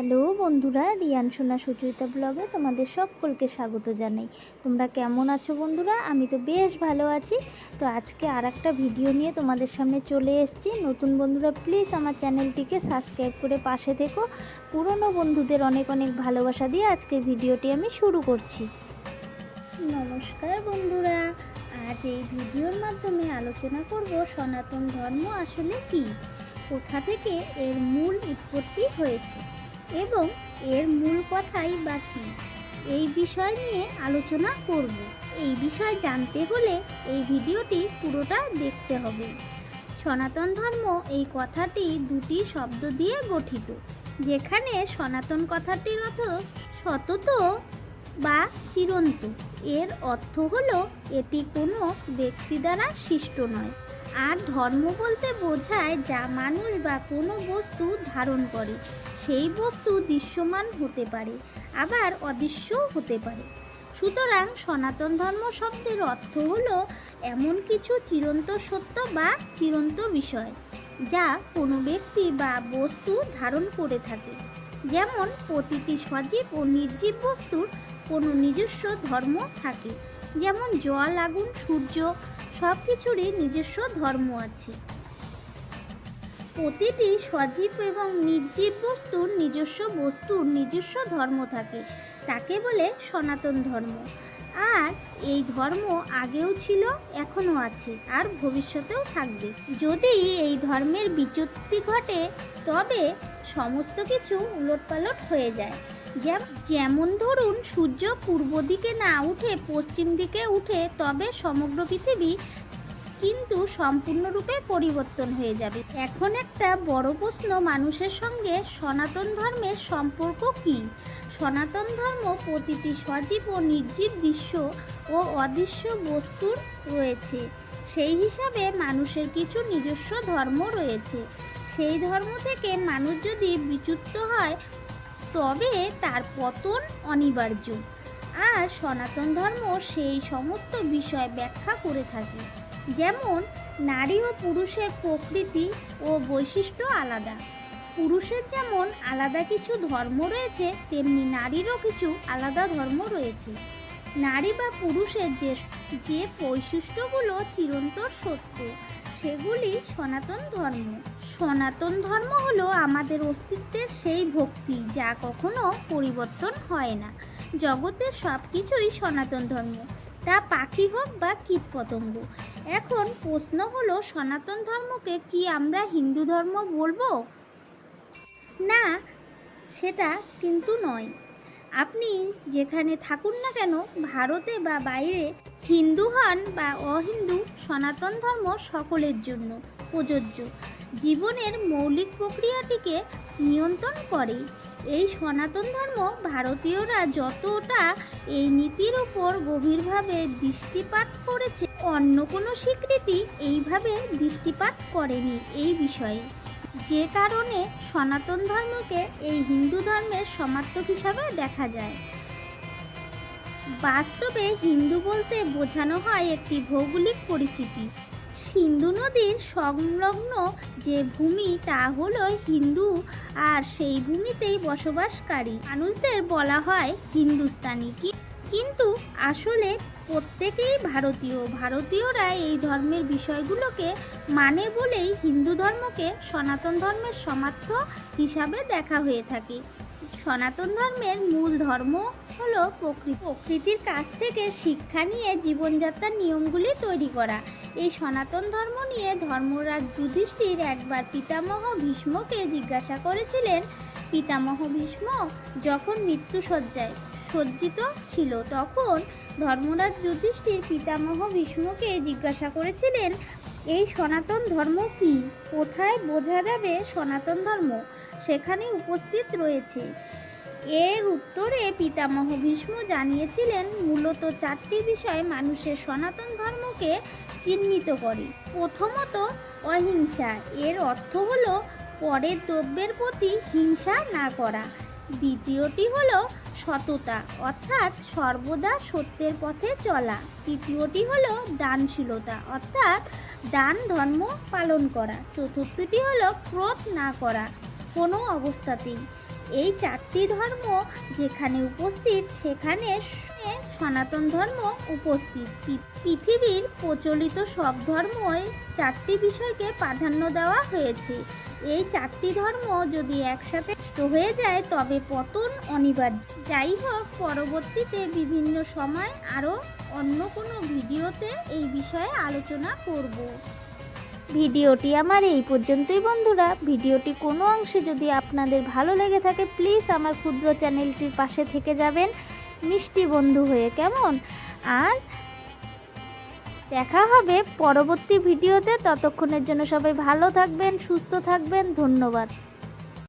Hello বন্ধুরা, রিয়ান সোনা সুচরিতা ব্লগে তোমাদের সকলকে স্বাগত জানাই। তোমরা কেমন আছো বন্ধুরা? আমি তো বেশ ভালো আছি। তো আজকে আর একটা ভিডিও নিয়ে তোমাদের সামনে চলে এসেছি। নতুন বন্ধুরা প্লিজ আমার চ্যানেলটিকে সাবস্ক্রাইব করে পাশে থেকো। পুরনো বন্ধুদের অনেক অনেক ভালোবাসা দিয়ে আজকের ভিডিওটি আমি শুরু করছি। নমস্কার বন্ধুরা, আজ এই ভিডিওর মাধ্যমে আলোচনা করব সনাতন ধর্ম আসলে কী? কোথা থেকে এর মূল উৎপত্তি হয়েছে? এবং এর মূল কথাই বা কী এই বিষয় নিয়ে আলোচনা করব। এই বিষয় জানতে হলে এই ভিডিওটি পুরোটা দেখতে হবে। সনাতন ধর্ম এই কথাটি দুটি শব্দ দিয়ে গঠিত, যেখানে সনাতন কথাটির অর্থ সতত বা চিরন্ত। এর অর্থ হলো, এটি কোনো ব্যক্তি দ্বারা সৃষ্ট নয়। আর ধর্ম বলতে বোঝায় যা মানুষ বা কোনো বস্তু ধারণ করে। সেই বস্তু দৃশ্যমান হতে পারে, আবার অদৃশ্যও হতে পারে। সুতরাং সনাতন ধর্ম শব্দের অর্থ হলো এমন কিছু চিরন্ত সত্য বা চিরন্ত বিষয়, যা কোনো ব্যক্তি বা বস্তু ধারণ করে থাকে। যেমন প্রতিটি সজীব ও নির্জীব বস্তুর কোনো নিজস্ব ধর্ম থাকে, যেমন জল, আগুন, সূর্য সব কিছুরই নিজস্ব ধর্ম আছে। প্রতিটি সজীব এবং নির্জীব বস্তুর নিজস্ব বস্তুর নিজস্ব ধর্ম থাকে। তাকে বলে সনাতন ধর্ম। আর এই ধর্ম আগেও ছিল, এখনও আছে আর ভবিষ্যতেও থাকবে। যদি এই ধর্মের বিচ্যুতি ঘটে, তবে সমস্ত কিছু উলটপালট হয়ে যায়। যেমন ধরুন সূর্য পূর্ব দিকে না উঠে পশ্চিম দিকে উঠে তবে সমগ্র পৃথিবী কিন্তু সম্পূর্ণরূপে পরিবর্তন হয়ে যাবে। এখন একটা বড় প্রশ্ন মানুষের সঙ্গে সনাতন ধর্মের সম্পর্ক কী? সনাতন ধর্ম প্রতিটি সজীব ও নির্জীব দৃশ্য ও অদৃশ্য বস্তুর রয়েছে। সেই হিসাবে মানুষের কিছু নিজস্ব ধর্ম রয়েছে। সেই ধর্ম থেকে মানুষ যদি বিচ্যুত হয় তবে তার পতন অনিবার্য। আর সনাতন ধর্ম সেই সমস্ত বিষয় ব্যাখ্যা করে থাকে। যেমন, নারী ও পুরুষের প্রকৃতি ও বৈশিষ্ট্য আলাদা। পুরুষের যেমন আলাদা কিছু ধর্ম রয়েছে, তেমনি নারীরও কিছু আলাদা ধর্ম রয়েছে। নারী বা পুরুষের যে যে বৈশিষ্ট্যগুলো চিরন্তর সত্য সেগুলি সনাতন ধর্ম। সনাতন ধর্ম হলো আমাদের অস্তিত্বের সেই ভক্তি যা কখনো পরিবর্তন হয় না। জগতের সব কিছুই সনাতন ধর্ম। তা পাখি হোক বা কীটপতঙ্গ। এখন প্রশ্ন হলো, সনাতন ধর্মকে কি আমরা হিন্দু ধর্ম বলব? না, সেটা কিন্তু নয়। আপনি যেখানে থাকুন না কেন, ভারতে বা বাইরে হিন্দু হন বা অহিন্দু, সনাতন ধর্ম সকলের জন্য প্রযোজ্য। জীবনের মৌলিক প্রক্রিয়াটিকে নিয়ন্ত্রণ করে। এই সনাতন ধর্ম ভারতীয়রা যতটা এই নীতির উপর গভীরভাবে দৃষ্টিপাত করেছে, অন্য কোনো স্বীকৃতি এইভাবে দৃষ্টিপাত করেনি এই বিষয়ে। যে কারণে সনাতন ধর্মকে এই হিন্দু ধর্মের সমার্থক হিসাবে দেখা যায়। বাস্তবে হিন্দু বলতে বোঝানো হয় একটি ভৌগোলিক পরিচিতি। সিন্ধু নদীর সংলগ্ন যে ভূমি তা হলো হিন্দু আর সেই ভূমিতেই বসবাসকারী। মানুষদের বলা হয় হিন্দুস্তানি। কি কিন্তু আসলে প্রত্যেকেই ভারতীয়। ভারতীয়রা এই ধর্মের বিষয়গুলোকে মানে বলেই হিন্দু ধর্মকে সনাতন ধর্মের সমার্থ হিসাবে দেখা হয়ে থাকে। সনাতন ধর্মের মূল ধর্ম হলো প্রকৃতি প্রকৃতির কাছ থেকে শিক্ষা নিয়ে জীবনযাত্রার নিয়মগুলি তৈরি করা। এই সনাতন ধর্ম নিয়ে ধর্মরাজ যুধিষ্ঠির একবার পিতামহ ভীষ্মকে জিজ্ঞাসা করেছিলেন, পিতামহ ভীষ্ম, যখন মৃত্যুসজ্জায় সজ্জিত ছিল। তখন ধর্মরাজ যুধিষ্ঠির পিতামহ ভীষ্মকে জিজ্ঞাসা করেছিলেন, এই সনাতন ধর্ম কি? কোথায় বোঝা যাবে সনাতন ধর্ম? সেখানে উপস্থিত রয়েছে। এর উত্তরে পিতামহ ভীষ্ম জানিয়েছিলেন, মূলত চারটি বিষয় মানুষের সনাতন ধর্মকে চিহ্নিত করে। প্রথমত, অহিংসা। এর অর্থ হলো, পরের দ্রব্যের প্রতি হিংসা না করা। দ্বিতীয়টি হলো সততা, অর্থাৎ সর্বদা সত্যের পথে চলা। তৃতীয়টি হলো দানশীলতা, অর্থাৎ দান ধর্ম পালন করা। চতুর্থটি হলো ক্রোধ না করা, কোনো অবস্থাতেই। এই চারটি ধর্ম যেখানে উপস্থিত, সেখানে সনাতন ধর্ম উপস্থিত। পৃথিবীর প্রচলিত সব ধর্মই চারটি বিষয়কে প্রাধান্য দেওয়া হয়েছে। এই চারটি ধর্ম যদি একসাথে হয়ে যায়, তবে পতন অনিবার্য। যাই হোক, পরবর্তীতে বিভিন্ন সময় আরও অন্য কোনো ভিডিওতে এই বিষয়ে আলোচনা করব। ভিডিওটি আমার এই পর্যন্তই বন্ধুরা। ভিডিওটি কোনো অংশে যদি আপনাদের ভালো লেগে থাকে প্লিজ আমার ক্ষুদ্র চ্যানেলটির পাশে থেকে যাবেন। মিষ্টি বন্ধু হয়ে কেমন? আর দেখা হবে পরবর্তী ভিডিওতে। ততক্ষণের জন্য সবাই ভালো থাকবেন, সুস্থ থাকবেন। ধন্যবাদ।